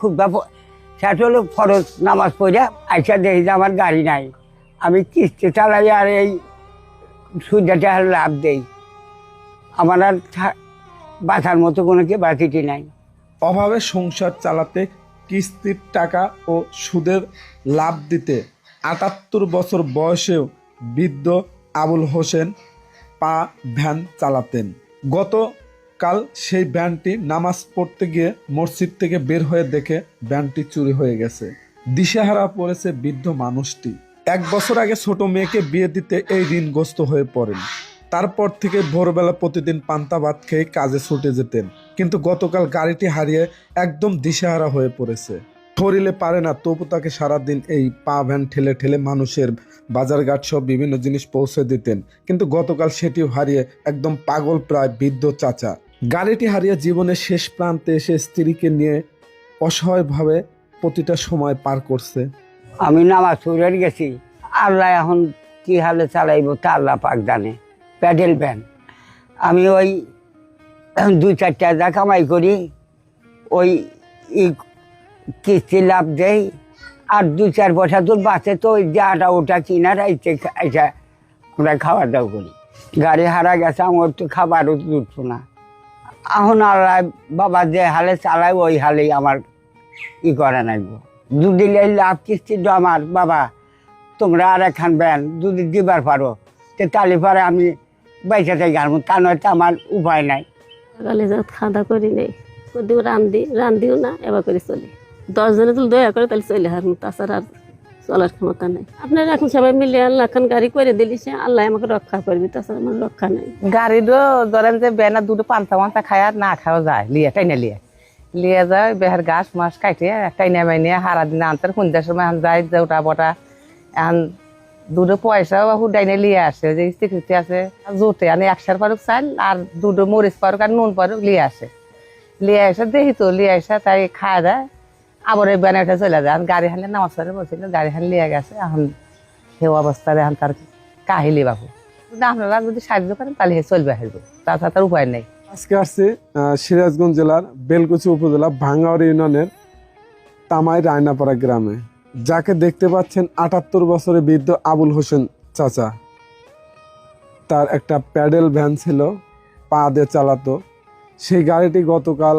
খুব ব্যাপক সেটা হলো ফরজ নামাজ পড়ে, আইসা দেখি যে আমার গাড়ি নাই। আমি কিস্তি চালাই আর এই সুবিধাটা লাভ দেই। আমার আর বাঁচার মতো কোনো কি বাতিটি নাই। অভাবে সংসার চালাতে, কিস্তির টাকা ও সুদের লাভ দিতে আটাত্তর বছর বয়সেও বৃদ্ধ আবুল হোসেন পা ভ্যান চালাতেন। গতকাল সেই ব্যান্ডটি নামাজ পড়তে গিয়ে মসজিদ থেকে বের হয়ে দেখে ভ্যানটি চুরি হয়ে গেছে। দিশেহারা পড়েছে বৃদ্ধ মানুষটি। এক বছর আগে ছোট মেয়েকে বিয়ে দিতে এই ঋণগ্রস্ত হয়ে পড়েন। তারপর থেকে ভোরবেলা প্রতিদিন পান্তা ভাত খেয়ে কাজে ছুটে যেতেন। কিন্তু গতকাল গাড়িটি হারিয়ে একদম দিশেহারা হয়ে পড়েছে। শরীরে পারে না, তবু তাকে সারাদিন এই পা ভ্যান ঠেলে ঠেলে মানুষের বাজারঘাট সব বিভিন্ন জিনিস পৌঁছে দিতেন। কিন্তু গতকাল সেটিও হারিয়ে একদম পাগল প্রায় বৃদ্ধ চাচা। গাড়িটি হারিয়ে জীবনের শেষ প্রান্তে এসে স্ত্রীকে নিয়ে অসহায়ভাবে প্রতিটা সময় পার করছে। আমি নামাজ পড়ে গেছি। আল্লাহ এখন কি হালে চালাইব তা আল্লাহ পাক জানে। প্যাডেল ভ্যান আমি ওই দুই চারটা যা কামাই করি, ওই কিস্তি লাভ দেই। আর দু চার পয়সা তোর বাঁচে তো ওই যাটা ওটা কিনা রাইতে আমরা খাওয়া দাওয়া করি। গাড়ি হারা গেছে, আমার তো খাবারও জুটবো না। এখন আল্লাহ বাবা যে হালে চালায়, ওই হালেই আমার ই করে নাইব এই লাভ কিস্তি আমার, বাবা, তোমরা আর একখান ব্যান দুদিন দিবার পারো, তো তালি পারে আমি বাইসে থাকি আর তা নয়তো আমার উপায় নাই। সকালে যা খাওয়া করি নেই কদিও রান্ধি, রান্ধিও না, এবার করে চলি। দশ জনে তুল দয়া করে তাহলে চলে হার তাছাড়া আর চলার ক্ষমতা নেই। আপনারা এখন সবাই মিলে আল্লাহ খান গাড়ি করে দিলি সে, আল্লাহ আমাকে রক্ষা করবি, তাছাড়া আমার রক্ষা নেই। গাড়িরও ধরেন যে বেনা দুটো পান্তা মান্তা খায় আর না খাওয়া যায়, লিয়ে টাইনে লিয়ে। লিয়ে যায়, বেহার ঘাস মাস কাটে টাইনে মাইনে হারা দিনে আনতে সন্ধ্যার সময় যায় জোটা বটা, এখন দুটো পয়সাও বাবু ডাইনে লিয়ে আসে, যে স্বীকৃতি আছে জোটে আনে একশার পারুক চাল আর দুটো মরিচ পারুক আর নুন পারুক লিয়ে আসে। লিয়ে আসে দেখি তো, লিয়ে আসে তাই খাওয়া যায় আবার এই উঠে চলে যায়। আর গাড়ি হানলে নামাজ পড়ে বলছিল গাড়ি হান লিয়ে গেছে, এখন সে অবস্থায় এখন তার কাহিলি বাবু আপনারা যদি সাহায্য করেন তাহলে চলবে আসব তাছাড়া তার উপায় নেই। আজকে আসছে সিরাজগঞ্জ জেলার বেলকুচি উপজেলা ভাঙ্গাওয়ার ইউনিয়নের তামাই রায়নাপাড়া গ্রামে। যাকে দেখতে পাচ্ছেন আটাত্তর বছরের বৃদ্ধ আবুল হোসেন চাচা। তার একটা প্যাডেল ভ্যান ছিল, পা দিয়ে চালাতো। সেই গাড়িটি গতকাল